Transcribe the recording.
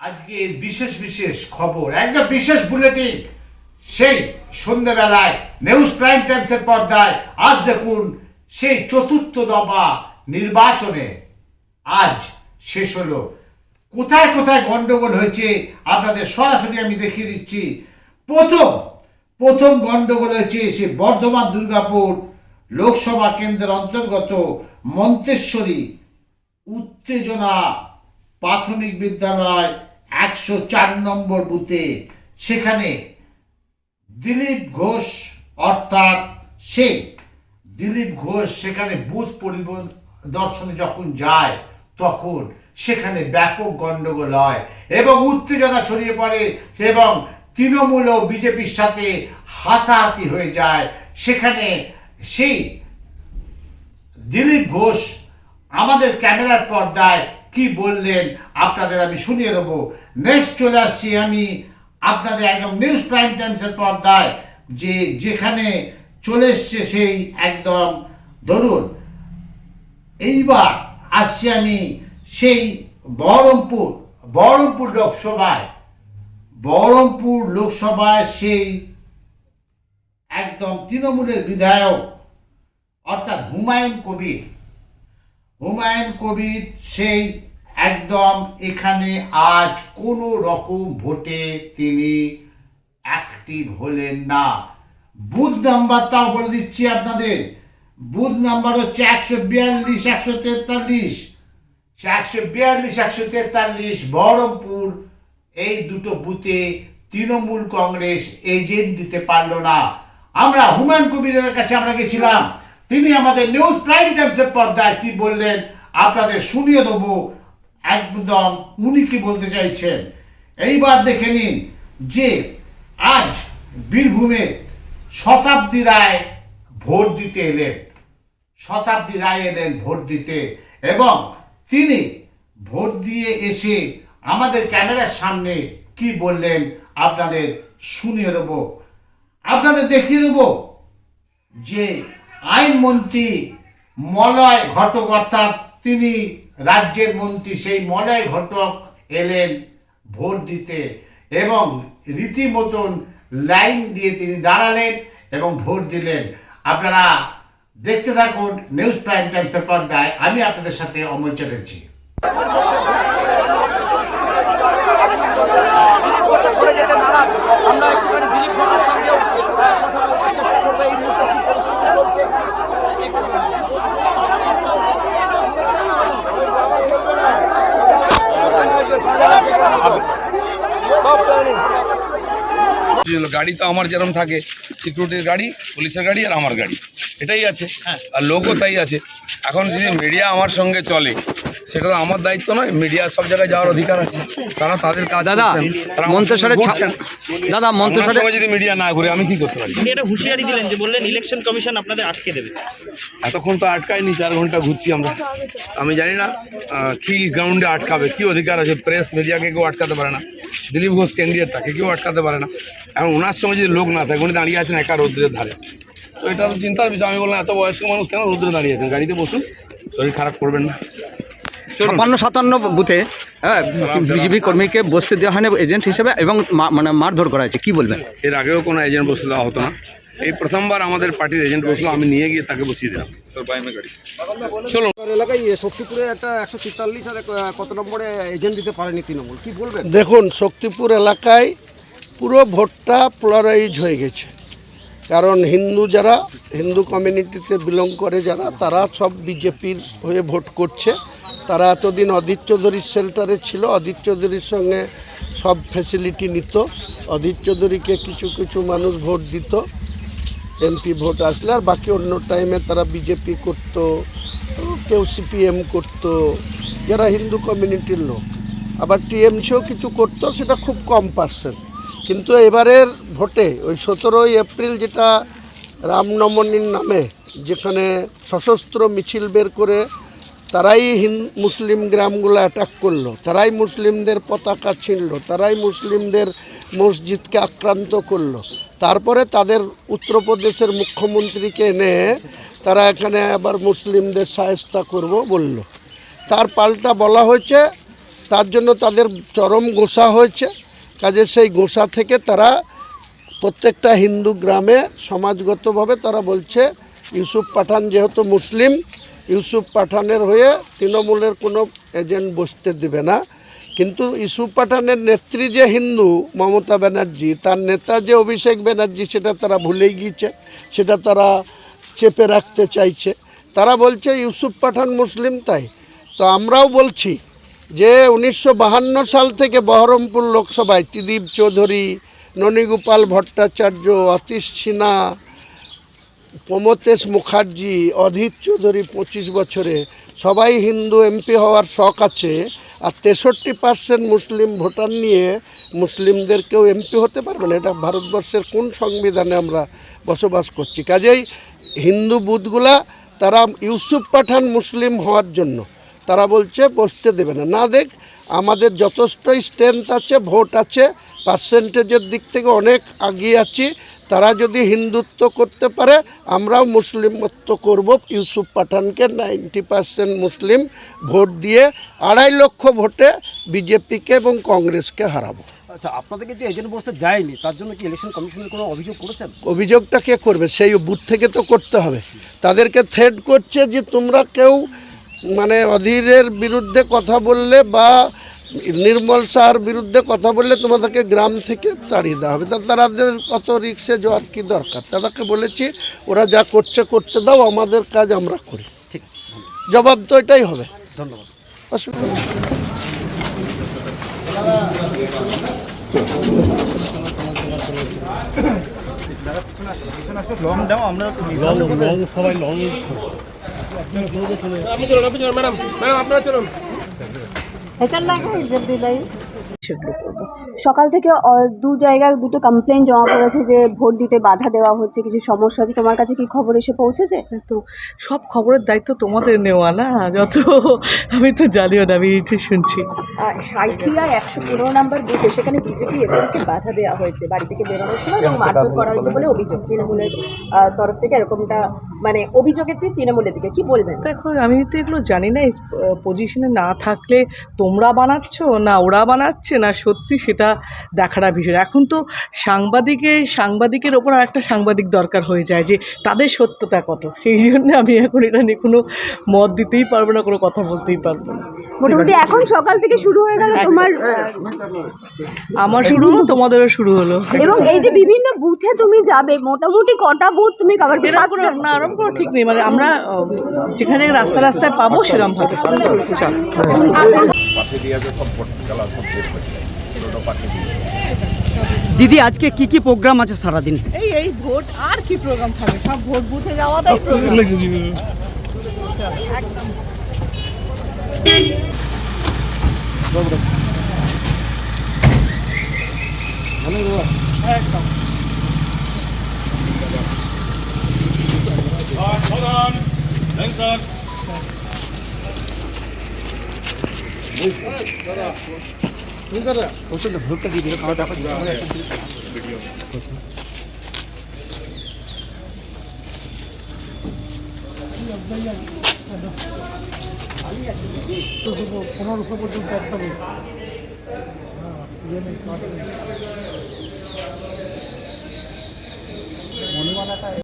আজকে বিশেষ বিশেষ খবর, একদম বিশেষ বুলেটিন, সেই সন্ধ্যেবেলায় নিউজ প্রাইম টাইমসের পর্দায় আজ দেখুন, সেই চতুর্থ দফা নির্বাচনে আজ শেষ হলো। কোথায় কোথায় গন্ডগোল হয়েছে, আপনাদের সরাসরি আমি দেখিয়ে দিচ্ছি। প্রথম প্রথম গন্ডগোল হয়েছে সে বর্ধমান দুর্গাপুর লোকসভা কেন্দ্রের অন্তর্গত মন্তেশ্বরী উত্তেজনা প্রাথমিক বিদ্যালয় একশো চার নম্বর বুথে। সেখানে দিলীপ ঘোষ, অর্থাৎ সেই দিলীপ ঘোষ সেখানে বুথ পরিদর্শনে যখন যায়, তখন সেখানে ব্যাপক গন্ডগোল হয় এবং উত্তেজনা ছড়িয়ে পড়ে এবং তৃণমূল ও বিজেপির সাথে হাতাহাতি হয়ে যায়। সেখানে সেই দিলীপ ঘোষ আমাদের ক্যামেরার পর্দায় কি বললেন? আপনাদের আমি শুনিয়ে দেবো। নেক্সট চলে আসছি আমি আপনাদের একদম নিউজ প্রাইম টাইমসের পর্দায়, যে যেখানে চলে এসছে সেই একদম, ধরুন, এইবার আসছি আমি সেই বহরমপুর বহরমপুর লোকসভায়। বহরমপুর লোকসভায় সেই একদম তৃণমূলের বিধায়ক, অর্থাৎ হুমায়ুন কবির। হুমায়ুন কবির সেই একদম এখানে আজ কোনো রকম ভোটে তিনি অ্যাক্টিভ হলেন না। বুথ নাম্বারটাও বলে দিচ্ছি আপনাদের। বুথ নাম্বার হচ্ছে একশো বিয়াল্লিশ, একশো তেতাল্লিশ। একশো বিয়াল্লিশ, একশো তেতাল্লিশ বহরমপুর, এই দুটো বুথে তৃণমূল কংগ্রেস এজেন্ট দিতে পারল না। আমরা হুমায়ুন কবিরের কাছে আমরা গেছিলাম। তিনি আমাদের নিউজ প্রাইম টাইমসের পর্দায় কি বললেন? আপনাদের শুনিয়ে দেবো। একদম উনি কি বলতে চাইছেন? এইবার দেখে নিন যে আজ বীরভূমে শতাব্দী রায় ভোট দিতে এলেন। শতাব্দী রায় এলেন ভোট দিতে এবং তিনি ভোট দিয়ে এসে আমাদের ক্যামেরার সামনে কি বললেন আপনাদের শুনিয়ে দেব। আপনাদের দেখিয়ে দেব যে আইনমন্ত্রী মলয় ঘটক অর্থাৎ তিনি রাজ্যের মন্ত্রী সেই মনায় ঘটক এলেন ভোট দিতে এবং রীতিমতন লাইন দিয়ে তিনি দাঁড়ালেন এবং ভোট দিলেন। আপনারা দেখতে থাকুন নিউজ প্রাইম টাইমসের পর্দায়। আমি আপনাদের সাথে অমল চ্যাটার্জি করে যেতে নারাজ আমরা একটুখানি দিলীপ ঘোষের সঙ্গেও আহ, কথা বলার চেষ্টা করব এই মুহূর্তে কি পরিস্থিতি চলছে সব প্ল্যানিং ছিল গাড়ি তো আমার যেরকম থাকে সিকিউরিটির গাড়ি পুলিশের গাড়ি আর আমার গাড়ি। এটাই আছে। আর লোকও তাই আছে। এখন যদি মিডিয়া আমার সঙ্গে চলে সেটা আমার দায়িত্ব নয় মিডিয়া সব জায়গায় যাওয়ার অধিকার আছে। তারা তাদের কাজ দাদা সঙ্গে দাদা আমার মন্তেশ্বরে যদি মিডিয়া না ঘুরে আমি কি করতে পারি? এটা হুঁশিয়ারি দিলেন যে বললেন ইলেকশন কমিশন আপনাদের আটকে দেবে। এতক্ষণ তো আটকায়নি চার ঘণ্টা ঘুরছি আমরা। আমি জানি না কি গ্রাউন্ডে আটকাবে কি অধিকার আছে? প্রেস মিডিয়াকে কেউ আটকাতে পারে না। দিলীপ ঘোষ ক্যান্ডিডেট তাকে কেউ আটকাতে পারে না। এখন ওনার সঙ্গে যদি লোক না থাকে উনি দাঁড়িয়ে আছেন একা রৌদ্রের ধারে। তো এটা তো চিন্তার বিষয়। আমি বললাম এত বয়স্ক মানুষ কেন রৌদ্রে দাঁড়িয়ে আছেন? গাড়িতে বসুন শরীর খারাপ করবেন না। ছাপ্পান্ন সাতান্ন বুথে হ্যাঁ বিজেপি কর্মীকে বসতে দেওয়া হয়নি এজেন্ট হিসেবে এবং মা- মানে মারধর করা হয়েছে। কি বলবেন? এর আগেও কোনো এজেন্ট বসে দেওয়া হতো না। এই প্রথমবার আমাদের পার্টির এজেন্ট বসল আমি নিয়ে গিয়ে তাকে বসিয়ে দিলাম। আপনার এলাকায় শক্তিপুরে একটা একশো তেতাল্লিশ আর কত নম্বরে এজেন্ট দিতে পারেনি তৃণমূল? কি বলবেন? দেখুন শক্তিপুর এলাকায় পুরো ভোটটা পোলারাইজ হয়ে গেছে। কারণ হিন্দু যারা, হিন্দু কমিউনিটিতে বিলং করে যারা, তারা সব বিজেপির হয়ে ভোট করছে। তারা এতদিন অদিত চৌধুরীর শেল্টারে ছিল অদিত চৌধুরীর সঙ্গে সব ফ্যাসিলিটি নিত। অদিত চৌধুরীকে কিছু কিছু মানুষ ভোট দিত এমপি ভোট আসলে, আর বাকি অন্য টাইমে তারা বিজেপি করত, কেউ সিপিএম করতো, যারা হিন্দু কমিউনিটির লোক। আবার টিএমসিও কিছু করতো, সেটা খুব কম পার্সেন্ট কিন্তু এবারের ভোটে ওই সতেরোই এপ্রিল যেটা রামনবমীর নামে, যেখানে সশস্ত্র মিছিল বের করে তারাই হিন, মুসলিম গ্রামগুলো অ্যাটাক করল, তারাই মুসলিমদের পতাকা ছিনল, তারাই মুসলিমদের মসজিদকে আক্রান্ত করল। তারপরে তাদের উত্তরপ্রদেশের মুখ্যমন্ত্রীকে এনে তারা এখানে আবার মুসলিমদের সায়স্তা করব বলল। তার পাল্টা বলা হয়েছে, তার জন্য তাদের চরম গোসা হয়েছে। কাজে সেই গোসা থেকে তারা প্রত্যেকটা হিন্দু গ্রামে সমাজগতভাবে তারা বলছে, ইউসুফ পাঠান যেহেতু মুসলিম, ইউসুফ পাঠানের হয়ে তৃণমূলের কোনো এজেন্ট বসতে দেবে না। কিন্তু ইউসুফ পাঠানের নেত্রী যে হিন্দু, মমতা ব্যানার্জি, তার নেতা যে অভিষেক ব্যানার্জি, সেটা তারা ভুলেই গিয়েছে, সেটা তারা চেপে রাখতে চাইছে। তারা বলছে, ইউসুফ পাঠান মুসলিম তাই। তো আমরাও বলছি যে উনিশশো সাল থেকে বহরমপুর লোকসভায় ত্রিদীপ চৌধুরী, ননীগোপাল ভট্টাচার্য, অতীশ সিনহা, প্রমতেশ মুখার্জি, অধীর চৌধুরী পঁচিশ বছরে সবাই হিন্দু এমপি হওয়ার শখ আছে আর তেষট্টি পার্সেন্ট মুসলিম ভোটার নিয়ে মুসলিমদেরকেও এমপি হতে পারবে না। এটা ভারতবর্ষের কোন সংবিধানে আমরা বসবাস করছি? কাজেই হিন্দু বুথগুলা, তারা ইউসুফ পাঠান মুসলিম হওয়ার জন্য তারা বলছে বসতে দেবে না। না দেখ আমাদের যথেষ্ট স্ট্রেংথ আছে ভোট আছে পার্সেন্টেজের দিক থেকে অনেক আগিয়ে আছি। তারা যদি হিন্দুত্ব করতে পারে আমরাও মুসলিমত্ব করব। ইউসুফ পাঠানকে নাইনটি পার্সেন্ট মুসলিম ভোট দিয়ে আড়াই লক্ষ ভোটে বিজেপিকে এবং কংগ্রেসকে হারাবো। আচ্ছা আপনাদেরকে যে এজেন্ট বসতে দেয়নি তার জন্য কি ইলেকশন কমিশনের কোনো অভিযোগ করেছেন? অভিযোগটা কে করবে? সেই বুথ থেকে তো করতে হবে। তাদেরকে থ্রেড করছে যে তোমরা কেউ মানে অধীরের বিরুদ্ধে কথা বললে বা নির্মল শাহর বিরুদ্ধে কথা বললে তোমাদেরকে গ্রাম থেকে তাড়িয়ে দেওয়া হবে। তা তাদের কত রিক্সে যাওয়ার কি দরকার? তাদেরকে বলেছি ওরা যা করছে করতে দাও আমাদের কাজ আমরা করি। ঠিক জবাব তো এটাই হবে। ধন্যবাদ। অসুবিধা নেই। সকাল থেকে দু জায়গায় দুটো কমপ্লেন জমা পড়েছে যে ভোট দিতে বাধা দেওয়া হচ্ছে কিছু সমস্যা আছে। তোমার কাছে কি খবর এসে পৌঁছেছে? তো সব খবরের দায়িত্ব তোমাদের নেওয়া না? যত আমি তো জানিও না আমি শুনছি। সাইথিয়া একশো পনেরো নাম্বার বুথে সেখানে বিজেপি এজেন্টকে বাধা দেওয়া হয়েছে বাড়ি থেকে বেরোনোর সময় এবং মারধর করা হয়েছে বলে অভিযোগ। তৃণমূলের তরফ থেকে এরকমটা মানে অভিযোগের দিক তৃণমূলের দিকে। কি বলবেন? দেখো আমি তো এগুলো জানি না। পজিশনে না থাকলে তোমরা বানাচ্ছ? না ওরা বানাচ্ছে? না সত্যি সেটা দেখার বিষয় এখন তো সাংবাদিকের সাংবাদিকের ওপর আর একটা সাংবাদিক দরকার হয়ে যায় যে তাদের সত্যতা কত? সেই জন্য আমি এখন এটা নিয়ে কোনো মত দিতেই পারব না কোনো কথা বলতেই পারব না। মোটামুটি এখন সকাল থেকে শুরু হয়ে গেল তোমার আমার শুরু হলো তোমাদেরও শুরু হলো। এবং এই যে বিভিন্ন বুথে তুমি যাবে মোটামুটি কটা বুথ তুমি কভার এরকম কোনো না ওরকম কোনো ঠিক নেই। মানে আমরা যেখানে রাস্তা রাস্তায় পাবো সেরকম ভাবে চল। আমরাও পাঠিয়ে দিই দিদি আজকে কি কি প্রোগ্রাম আছে সারাদিন এই এই ভোট আর কি প্রোগ্রাম থাকবে সব ভোট বুথে যাওয়াটাই sir. Thanks, sir. Thanks, sir. ওষুধ ভুলটা দিয়ে দিল খাওয়া দাওয়া ভিডিও। পনেরোশো পর্যন্ত একটা বই মণিমালাটা